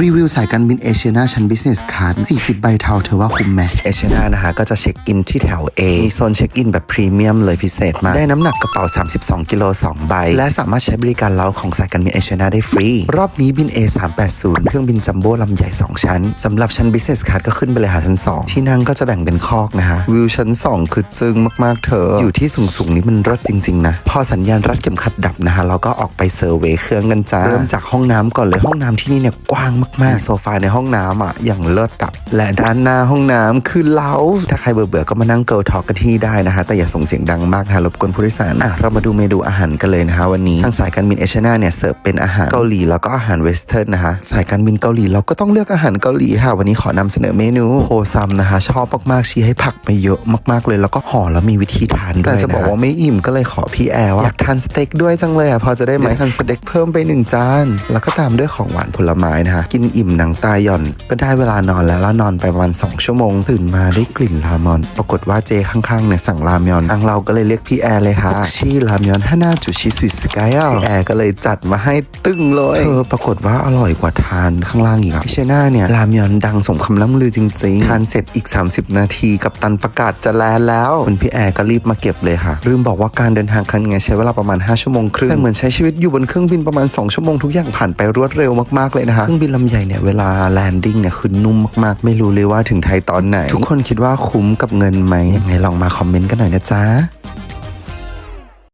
รีวิวสายการบินเอเชียนาชั้น Business Class 40 ใบเทาเธอว่าคุ้มไหมเอเชียนานะคะก็จะเช็คอินที่แถว A มีโซนเช็คอินแบบพรีเมียมเลยพิเศษมาก ได้น้ำหนักกระเป๋า 32 กิโล 2 ใบ และสามารถใช้บริการเล้าของสายการบินเอเชียนาได้ฟรี รอบนี้บิน A380 เครื่องบินจัมโบ้ลำใหญ่ 2 ชั้นสำหรับชั้น Business Class ก็ขึ้นไปเลยหาชั้น 2 ที่นั่งก็จะแบ่งเป็นคอกนะคะวิวชั้น 2 คือจึงมากๆเธออยู่ที่สูงๆนี่มันรถจริงๆนะพอสัญญาณรัดเข็มขัดดับนะคะเราก็ออกไปเซอร์เวย์เครื่องกันจ้าเริ่มจากห้องน้ำก่อนเลยห้องน้ำที่นี่เนี่ยกว้างมากๆ โซฟาในห้องน้ำอะอย่างเลิศอะ และด้านหน้าห้องน้ำคือเล้าถ้าใครเบื่อๆก็มานั่งเกิร์ลทอกันที่นี่ได้นะคะ แต่อย่าส่งเสียงดังมากนะคะรบกวนผู้โดยสารอะเรามาดูเมนูอาหารกันเลยนะคะวันนี้ทางสายการบินเอเชียนาเนี่ยเสิร์ฟเป็นอาหารเกาหลีแล้วก็อาหารเวสเทิร์นนะคะสายการบินเกาหลีเราก็ต้องเลือกอาหารเกาหลีค่ะ วันนี้ขอนำเสนอเมนูโฮซัมนะคะ ชอบมากๆชี้ให้ผักมาเยอะมากๆเลย แล้วก็ห่อแล้วมีวิธีทานด้วยแต่จะบอกว่าไม่อิ่มก็เลยขอพี่แอร์ว่าอยากทานสเต็กด้วยจังเลยอะพอจะได้ไหมทานสเต็กเพิ่มไปหนึ่งจานแล้วก็ตามด้วยของหวานผลไม้นะคะกินอิ่มหนังตาหย่อนก็ได้เวลานอนแล้วแล้วนอนไปประมาณ 2 ชั่วโมง ตื่นมาได้กลิ่นรามอน ปรากฏว่าเจข้างๆเนี่ยสั่งรามยอนทางเราก็เลยเรียกพี่แอร์เลยค่ะชีรามยอนฮานาจุชิสุสกายพี่แอร์ก็เลยจัดมาให้ตึ้งเลยเออปรากฏว่าอร่อยกว่าทานข้างล่างอีกอะพี่เชน่าเนี่ยรามยอนดังสมคำล่ำลือจริงๆทานเสร็จอีก 30 นาทีกับตันประกาศจะแลนแล้วคุณพี่แอร์ก็รีบมาเก็บเลยค่ะลืมบอกว่าการเดินทางครั้งนี้ใช้เวลาประมาณ 5 ชั่วโมงครึ่งแต่เหมือนใช้ชีวิตอยู่บนเครื่องบินประมาณ 2 ชั่วโมงทุกอย่างผ่านไปรวดเร็วมากๆเลยนะคะเครื่องบินลำใหญ่เนี่ยเวลาแลนดิ้งเนี่ยคือนุ่มมากๆไม่รู้เลยว่าถึงไทยตอนไหน ทุกคนคิดว่าคุ้มกับเงินไหมยังไงลองมาคอมเมนต์กันหน่อยนะจ๊ะ